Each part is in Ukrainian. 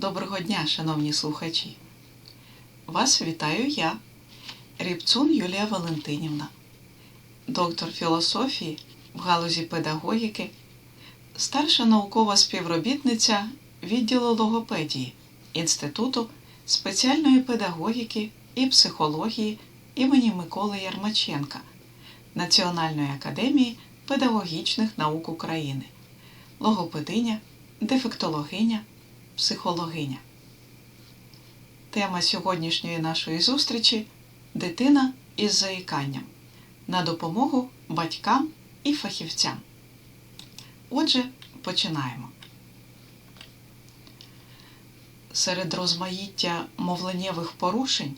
Доброго дня, шановні слухачі! Вас вітаю я, Рібцун Юлія Валентинівна, доктор філософії в галузі педагогіки, старша наукова співробітниця відділу логопедії Інституту спеціальної педагогіки і психології імені Миколи Ярмаченка Національної академії педагогічних наук України, логопединя, дефектологиня, психологиня. Тема сьогоднішньої нашої зустрічі дитина із заїканням на допомогу батькам і фахівцям. Отже, починаємо. Серед розмаїття мовленнєвих порушень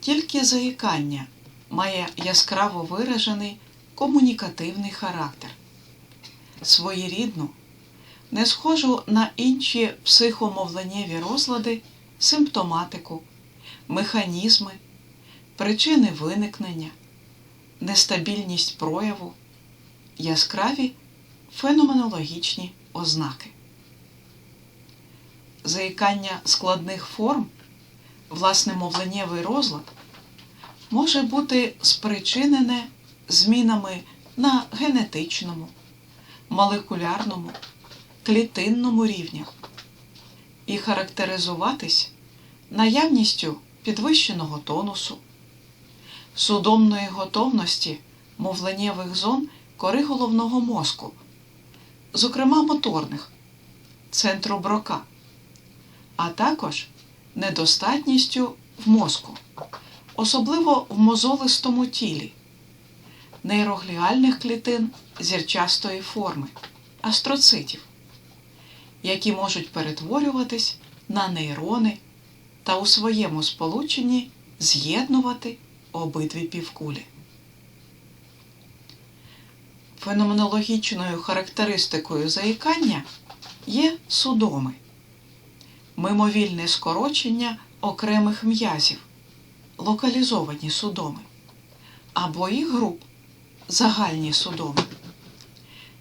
тільки заїкання має яскраво виражений комунікативний характер, своєрідну, не схожу на інші психомовленнєві розлади, симптоматику, механізми, причини виникнення, нестабільність прояву, яскраві феноменологічні ознаки. Заїкання складних форм, власне мовленнєвий розлад, може бути спричинене змінами на генетичному, молекулярному, клітинному рівнях і характеризуватись наявністю підвищеного тонусу, судомної готовності мовленнєвих зон кори головного мозку, зокрема моторних, центру брока, а також недостатністю в мозку, особливо в мозолистому тілі, нейрогліальних клітин зірчастої форми, астроцитів, які можуть перетворюватись на нейрони та у своєму сполученні з'єднувати обидві півкулі. Феноменологічною характеристикою заїкання є судоми, мимовільне скорочення окремих м'язів, локалізовані судоми, або їх груп загальні судоми,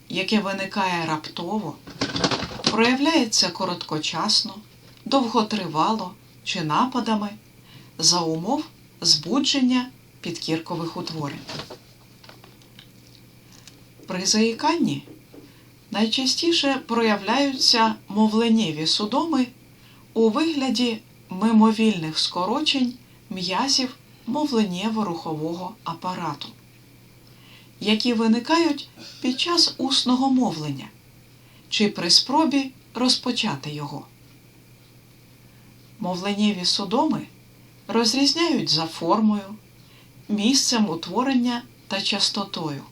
яке виникає раптово, проявляється короткочасно, довготривало чи нападами за умов збудження підкіркових утворень. При заїканні найчастіше проявляються мовленнєві судоми у вигляді мимовільних скорочень м'язів мовленнєво-рухового апарату, які виникають під час усного мовлення чи при спробі розпочати його. Мовленнєві судоми розрізняють за формою, місцем утворення та частотою.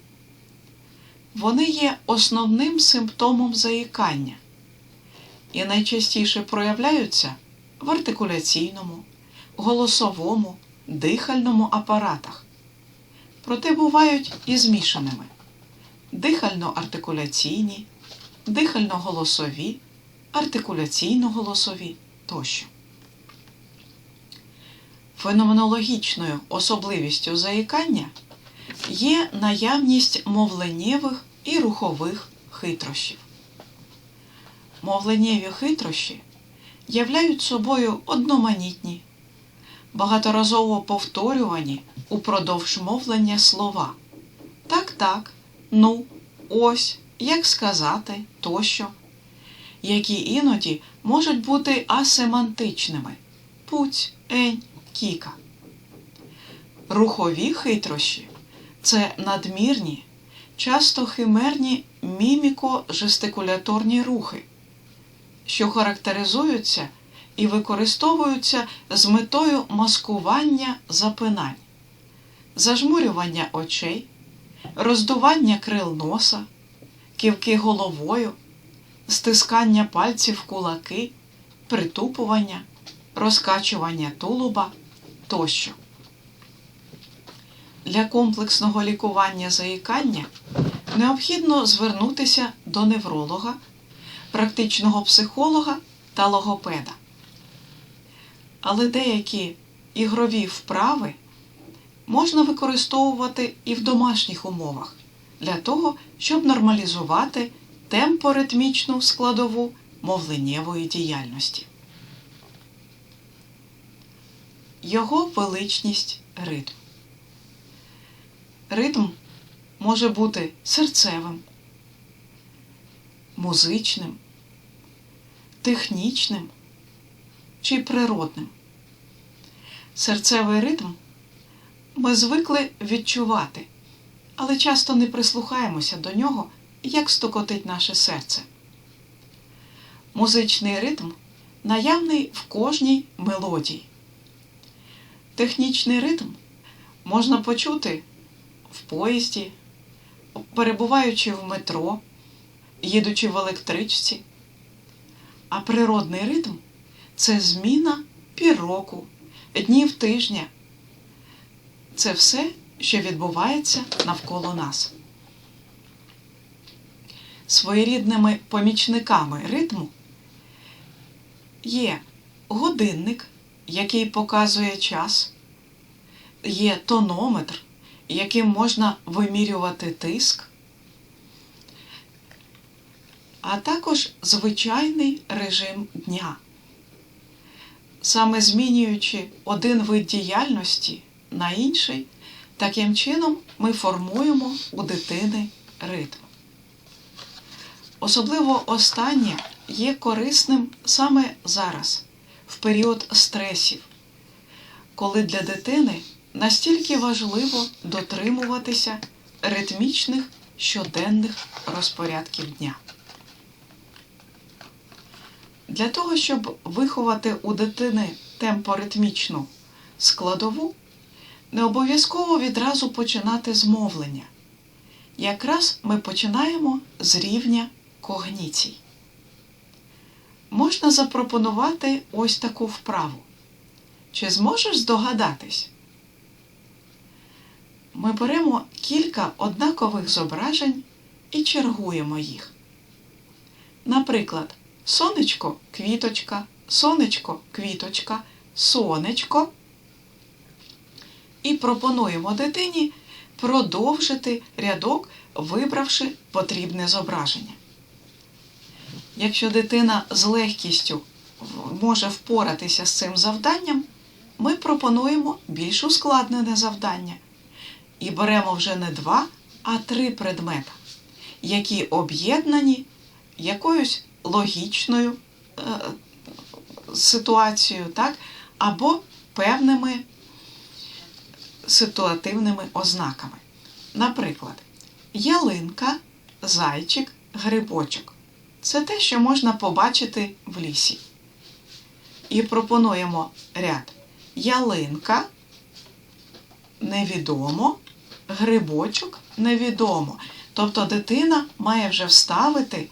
Вони є основним симптомом заїкання і найчастіше проявляються в артикуляційному, голосовому, дихальному апаратах. Проте бувають і змішаними дихально-артикуляційні, дихально-голосові, артикуляційно-голосові тощо. Феноменологічною особливістю заїкання є наявність мовленнєвих і рухових хитрощів. Мовленнєві хитрощі являють собою одноманітні, багаторазово повторювані упродовж мовлення слова. Так, так, ну, ось, як сказати, тощо, які іноді можуть бути асемантичними пуць, ень, кіка. Рухові хитрощі це надмірні, часто химерні міміко-жестикуляторні рухи, що характеризуються і використовуються з метою маскування запинань, зажмурювання очей, роздування крил носа, ківки головою, стискання пальців кулаки, притупування, розкачування тулуба тощо. Для комплексного лікування заїкання необхідно звернутися до невролога, практичного психолога та логопеда. Але деякі ігрові вправи можна використовувати і в домашніх умовах для того, щоб нормалізувати темпоритмічну складову мовленнєвої діяльності. Його величність ритм. Ритм може бути серцевим, музичним, технічним чи природним. Серцевий ритм ми звикли відчувати але часто не прислухаємося до нього, як стукотить наше серце. Музичний ритм наявний в кожній мелодії. Технічний ритм можна почути в поїзді, перебуваючи в метро, їдучи в електричці. А природний ритм це зміна півроку, днів тижня. Це все, що відбувається навколо нас. Своєрідними помічниками ритму є годинник, який показує час, є тонометр, яким можна вимірювати тиск, а також звичайний режим дня. Саме змінюючи один вид діяльності на інший, таким чином ми формуємо у дитини ритм. Особливо останнє є корисним саме зараз, в період стресів, коли для дитини настільки важливо дотримуватися ритмічних щоденних розпорядків дня. Для того, щоб виховати у дитини темпоритмічну складову, не обов'язково відразу починати з мовлення. Якраз ми починаємо з рівня когніцій. Можна запропонувати ось таку вправу. Чи зможеш здогадатись? Ми беремо кілька однакових зображень і чергуємо їх. Наприклад, сонечко, квіточка, сонечко, квіточка, сонечко. І пропонуємо дитині продовжити рядок, вибравши потрібне зображення. Якщо дитина з легкістю може впоратися з цим завданням, ми пропонуємо більш ускладнене завдання і беремо вже не два, а три предмета, які об'єднані якоюсь логічною е, ситуацією, так? або певними ситуативними ознаками. Наприклад, ялинка, зайчик, грибочок. Це те, що можна побачити в лісі. І пропонуємо ряд ялинка, невідомо, грибочок невідомо. Тобто дитина має вже вставити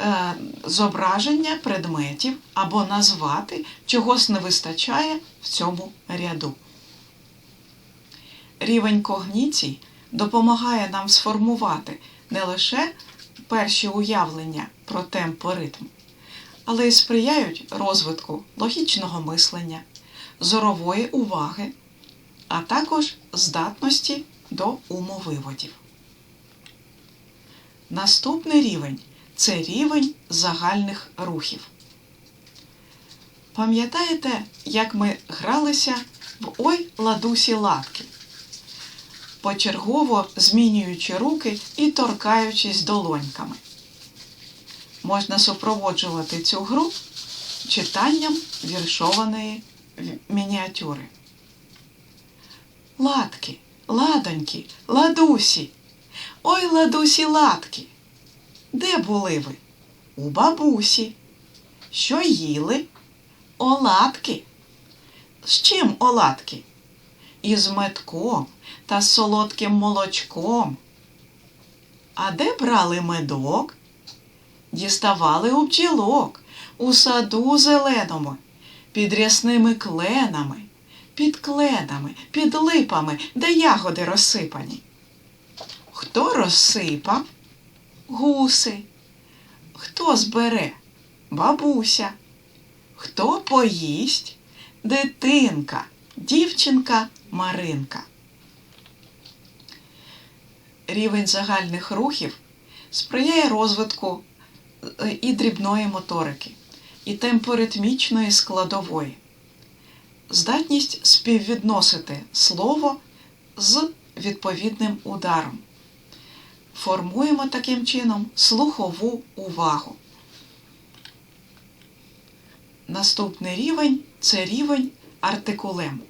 е, зображення предметів або назвати, чогось не вистачає в цьому ряду. Рівень когніцій допомагає нам сформувати не лише перші уявлення про темпоритм, але й сприяють розвитку логічного мислення, зорової уваги, а також здатності до умовиводів. Наступний рівень це рівень загальних рухів. Пам'ятаєте, як ми гралися в Ой ладусі латки? Почергово змінюючи руки і торкаючись долоньками. Можна супроводжувати цю гру читанням віршованої мініатюри. Латки, ладоньки, ладусі. Ой, ладусі латки. Де були ви? У бабусі. Що їли? Оладки. З чим оладки? Із метком та солодким молочком. А де брали медок? Діставали у бджілок, у саду зеленому, під рясними кленами, під кленами, під липами, де ягоди розсипані. Хто розсипав? Гуси. Хто збере? Бабуся. Хто поїсть? Дитинка, дівчинка Маринка. Рівень загальних рухів сприяє розвитку і дрібної моторики, і темпоритмічної складової. здатність співвідносити слово з відповідним ударом. Формуємо таким чином слухову увагу. Наступний рівень це рівень артикулем.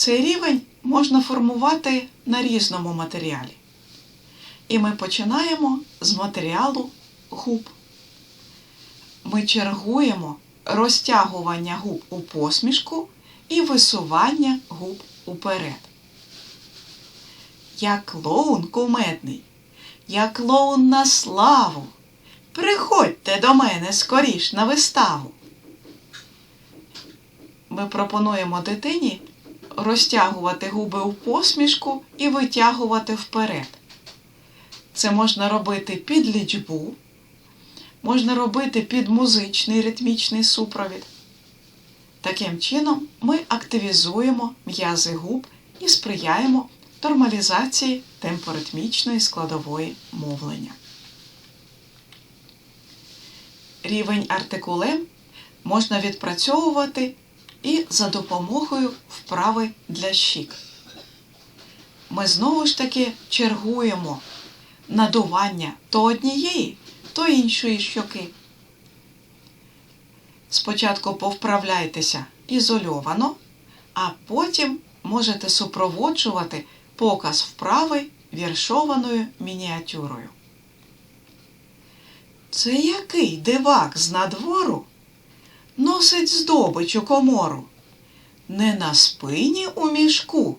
Цей рівень можна формувати на різному матеріалі. І ми починаємо з матеріалу губ. Ми чергуємо розтягування губ у посмішку і висування губ уперед. Я клоун кумедний, я клоун на славу. Приходьте до мене скоріш на виставу. Ми пропонуємо дитині розтягувати губи у посмішку і витягувати вперед. Це можна робити під лічбу, можна робити під музичний ритмічний супровід. Таким чином ми активізуємо м'язи губ і сприяємо нормалізації темпоритмічної складової мовлення. Рівень артикулем можна відпрацьовувати і за допомогою вправи для щік. Ми знову ж таки чергуємо надування то однієї, то іншої щоки. Спочатку повправляйтеся ізольовано, а потім можете супроводжувати показ вправи віршованою мініатюрою. Це який дивак з надвору носить здобич у комору? Не на спині у мішку,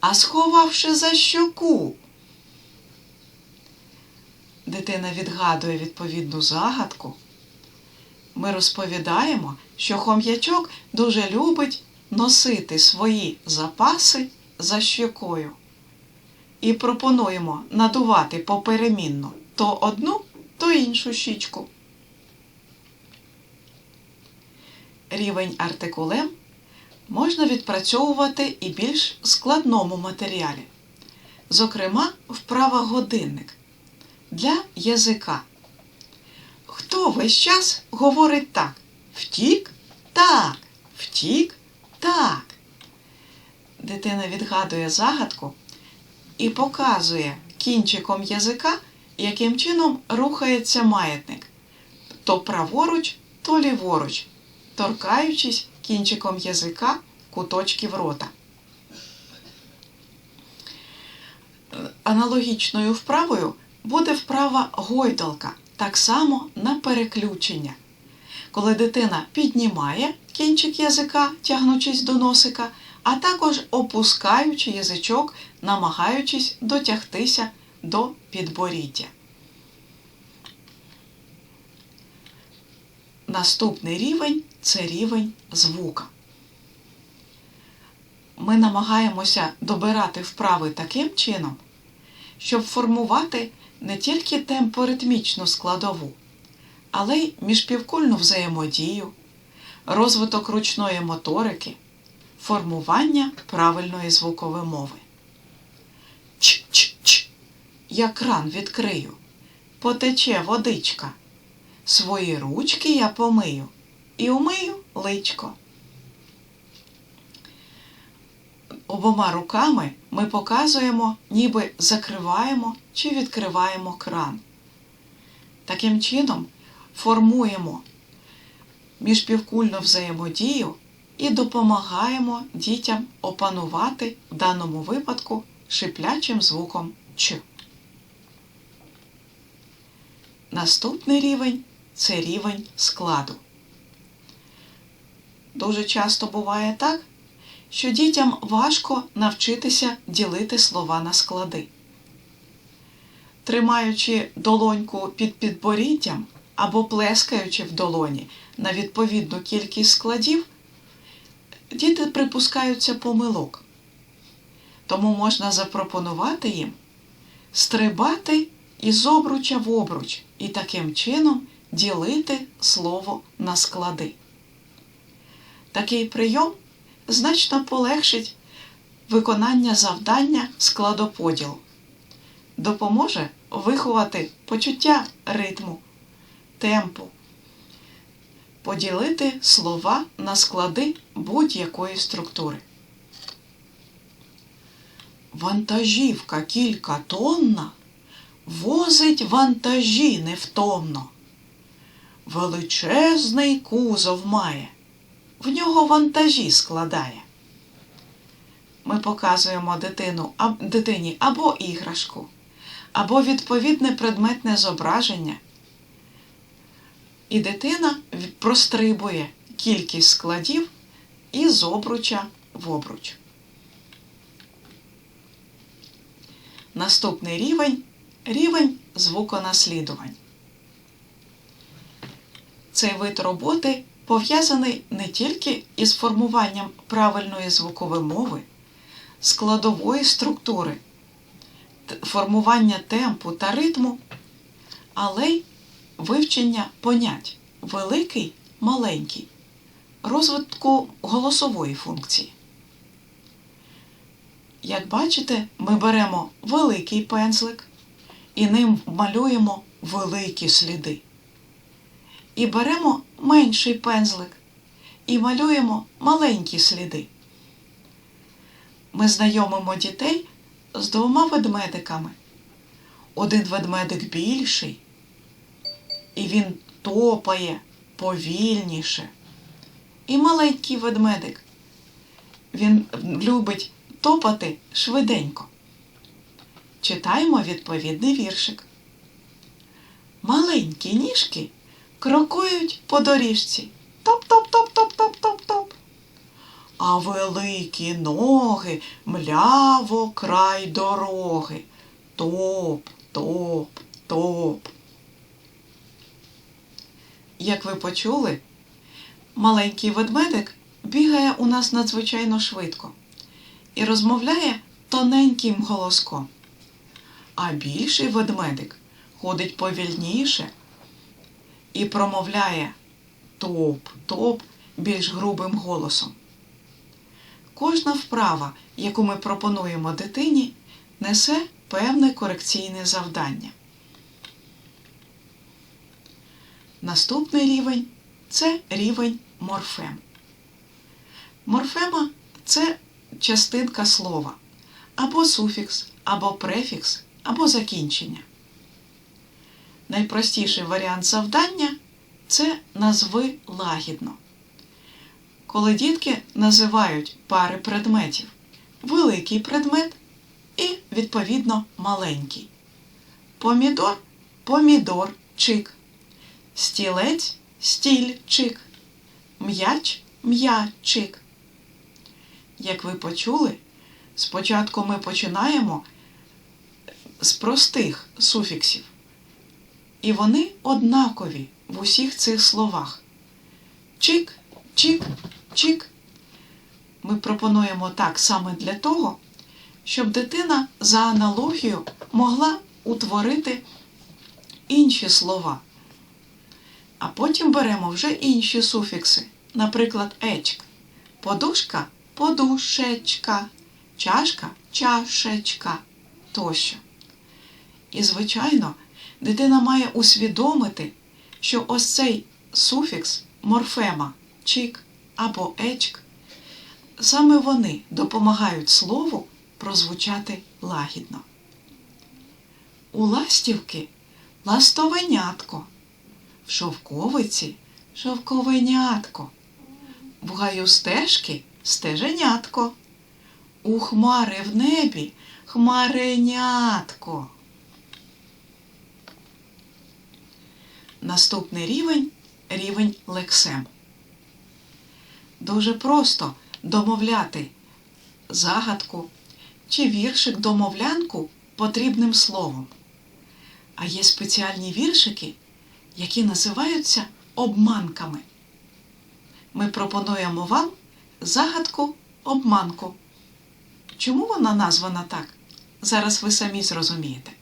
а сховавши за щоку. Дитина відгадує відповідну загадку. Ми розповідаємо, що хом'ячок дуже любить носити свої запаси за щокою. І пропонуємо надувати поперемінно то одну, то іншу щічку. Рівень артикулем можна відпрацьовувати і більш складному матеріалі. Зокрема, вправа годинник для язика. Хто весь час говорить так? Втік? Так, втік, так. Дитина відгадує загадку і показує кінчиком язика, яким чином рухається маятник. То праворуч, то ліворуч, торкаючись кінчиком язика куточків рота. Аналогічною вправою буде вправа гойдалка, так само на переключення. Коли дитина піднімає кінчик язика, тягнучись до носика, а також опускаючи язичок, намагаючись дотягтися до підборіддя. Наступний рівень це рівень звука. Ми намагаємося добирати вправи таким чином, щоб формувати не тільки темпоритмічну складову, але й міжпівкульну взаємодію, розвиток ручної моторики, формування правильної звукової мови. Ч-ч-ч, я кран відкрию, потече водичка. Свої ручки я помию і умию личко. Обома руками ми показуємо, ніби закриваємо чи відкриваємо кран. Таким чином формуємо міжпівкульну взаємодію і допомагаємо дітям опанувати в даному випадку шиплячим звуком Ч. Наступний рівень це рівень складу. Дуже часто буває так, що дітям важко навчитися ділити слова на склади. Тримаючи долоньку під підборіддям або плескаючи в долоні на відповідну кількість складів, діти припускаються помилок. Тому можна запропонувати їм стрибати із обруча в обруч і таким чином ділити слово на склади. Такий прийом значно полегшить виконання завдання складоподілу, допоможе виховати почуття ритму, темпу поділити слова на склади будь-якої структури. Вантажівка кілька тонна возить вантажі невтомно. Величезний кузов має, в нього вантажі складає. Ми показуємо дитину, а, дитині або іграшку, або відповідне предметне зображення. І дитина прострибує кількість складів із обруча в обруч. Наступний рівень рівень звуконаслідувань. Цей вид роботи пов'язаний не тільки із формуванням правильної звукової мови, складової структури, формування темпу та ритму, але й вивчення понять великий, маленький, розвитку голосової функції. Як бачите, ми беремо великий пензлик і ним малюємо великі сліди. І беремо менший пензлик і малюємо маленькі сліди. Ми знайомимо дітей з двома ведмедиками. Один ведмедик більший, і він топає повільніше. І маленький ведмедик. Він любить топати швиденько. Читаємо відповідний віршик. Маленькі ніжки крокують по доріжці. Топ-топ-топ-топ-топ-топ-топ. А великі ноги мляво край дороги. Топ, топ, топ. Як ви почули, маленький ведмедик бігає у нас надзвичайно швидко і розмовляє тоненьким голоском. А більший ведмедик ходить повільніше і промовляє топ-топ більш грубим голосом. Кожна вправа, яку ми пропонуємо дитині, несе певне корекційне завдання. Наступний рівень це рівень морфем. Морфема це частинка слова, або суфікс, або префікс, або закінчення. Найпростіший варіант завдання це назви лагідно. Коли дітки називають пари предметів великий предмет і, відповідно, маленький. Помідор помідорчик, стілець стільчик, м'яч м'ячик. Як ви почули, спочатку ми починаємо з простих суфіксів. І вони однакові в усіх цих словах. Чик, чик, чик. Ми пропонуємо так саме для того, щоб дитина за аналогією могла утворити інші слова. А потім беремо вже інші суфікси, наприклад, ечк. Подушка подушечка, чашка чашечка тощо. І, звичайно, дитина має усвідомити, що ось цей суфікс морфема чик або ечк, саме вони допомагають слову прозвучати лагідно. У ластівки ластовенятко, в шовковиці шовковенятко, в гаю стежки стеженятко, у хмари в небі хмаренятко. Наступний рівень рівень лексем. Дуже просто домовляти загадку чи віршик домовлянку потрібним словом. А є спеціальні віршики, які називаються обманками. Ми пропонуємо вам загадку обманку. Чому вона названа так? Зараз ви самі зрозумієте.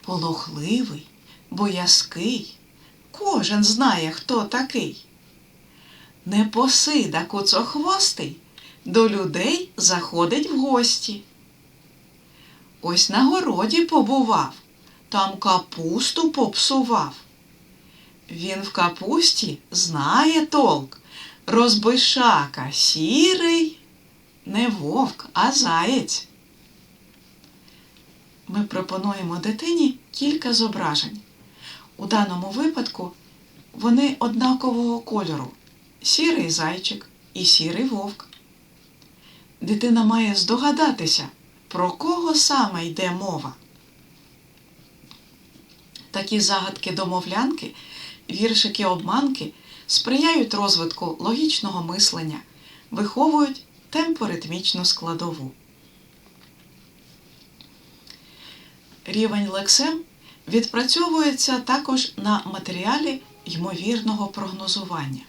Полохливий, боязкий, кожен знає, хто такий. Непосида куцохвостий до людей заходить в гості. Ось на городі побував, там капусту попсував. Він в капусті знає толк. Розбишака сірий, не вовк, а заєць. Ми пропонуємо дитині кілька зображень. У даному випадку вони однакового кольору сірий зайчик і сірий вовк. Дитина має здогадатися, про кого саме йде мова. Такі загадки домовлянки, віршики обманки сприяють розвитку логічного мислення, виховують темпоритмічну складову. Рівень лексем відпрацьовується також на матеріалі ймовірного прогнозування.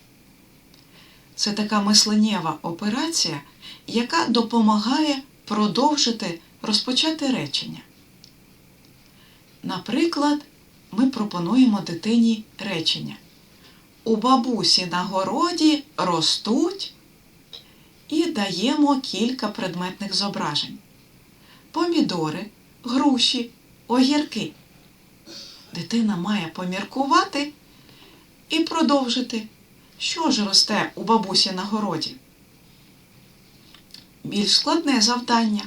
Це така мисленнєва операція, яка допомагає продовжити розпочати речення. Наприклад, ми пропонуємо дитині речення. У бабусі на городі ростуть і даємо кілька предметних зображень: помідори, груші, огірки. Дитина має поміркувати і продовжити, що ж росте у бабусі на городі. Більш складне завдання.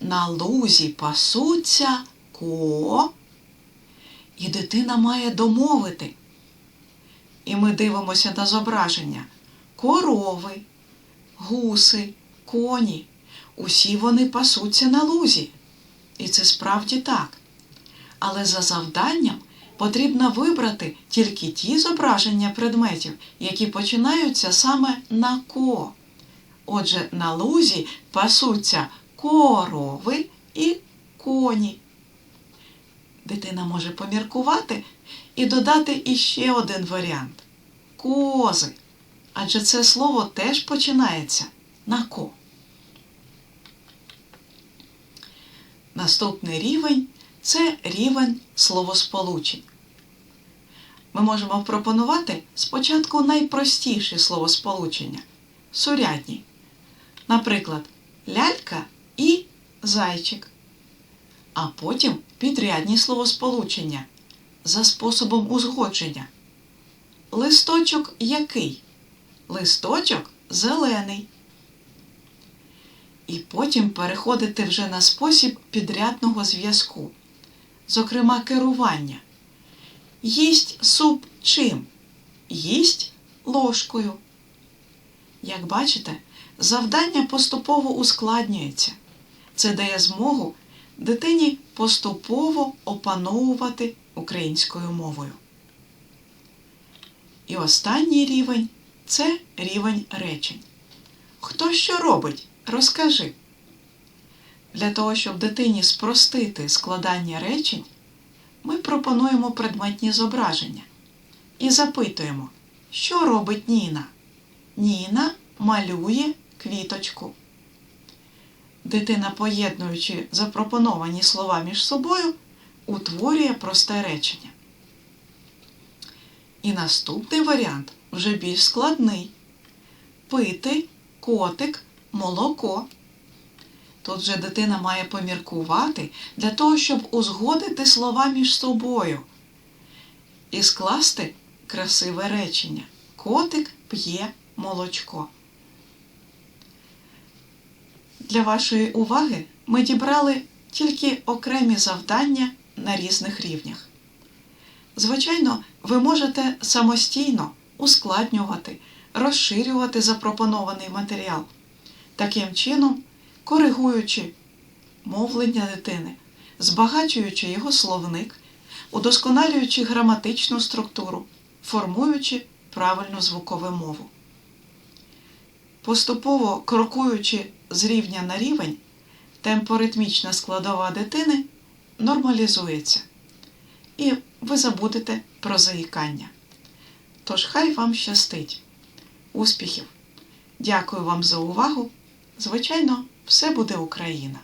На лузі пасуться ко, і дитина має домовити. І ми дивимося на зображення корови, гуси, коні. Усі вони пасуться на лузі. І це справді так. Але за завданням потрібно вибрати тільки ті зображення предметів, які починаються саме на ко. Отже, на лузі пасуться корови і коні. Дитина може поміркувати і додати іще один варіант кози. Адже це слово теж починається на ко. Наступний рівень це рівень словосполучень. Ми можемо пропонувати спочатку найпростіші словосполучення сурядні. Наприклад, лялька і зайчик. А потім підрядні словосполучення за способом узгодження. Листочок який? Листочок зелений. І потім переходити вже на спосіб підрядного зв'язку, зокрема керування. Їсть суп чим? Їсть ложкою. Як бачите, завдання поступово ускладнюється. Це дає змогу дитині поступово опановувати українською мовою. І останній рівень це рівень речень. Хто що робить? Розкажи. Для того, щоб дитині спростити складання речень, ми пропонуємо предметні зображення і запитуємо, що робить Ніна? Ніна малює квіточку. Дитина, поєднуючи запропоновані слова між собою, утворює просте речення. І наступний варіант вже більш складний. Пити, котик, молоко. Тут же дитина має поміркувати для того, щоб узгодити слова між собою і скласти красиве речення. Котик п'є молочко. Для вашої уваги ми дібрали тільки окремі завдання на різних рівнях. Звичайно, ви можете самостійно ускладнювати, розширювати запропонований матеріал, таким чином коригуючи мовлення дитини, збагачуючи його словник, удосконалюючи граматичну структуру, формуючи правильну звукову мову. Поступово крокуючи з рівня на рівень, темпоритмічна складова дитини нормалізується. І ви забудете про заїкання. Тож хай вам щастить. Успіхів! Дякую вам за увагу! Звичайно, все буде Україна!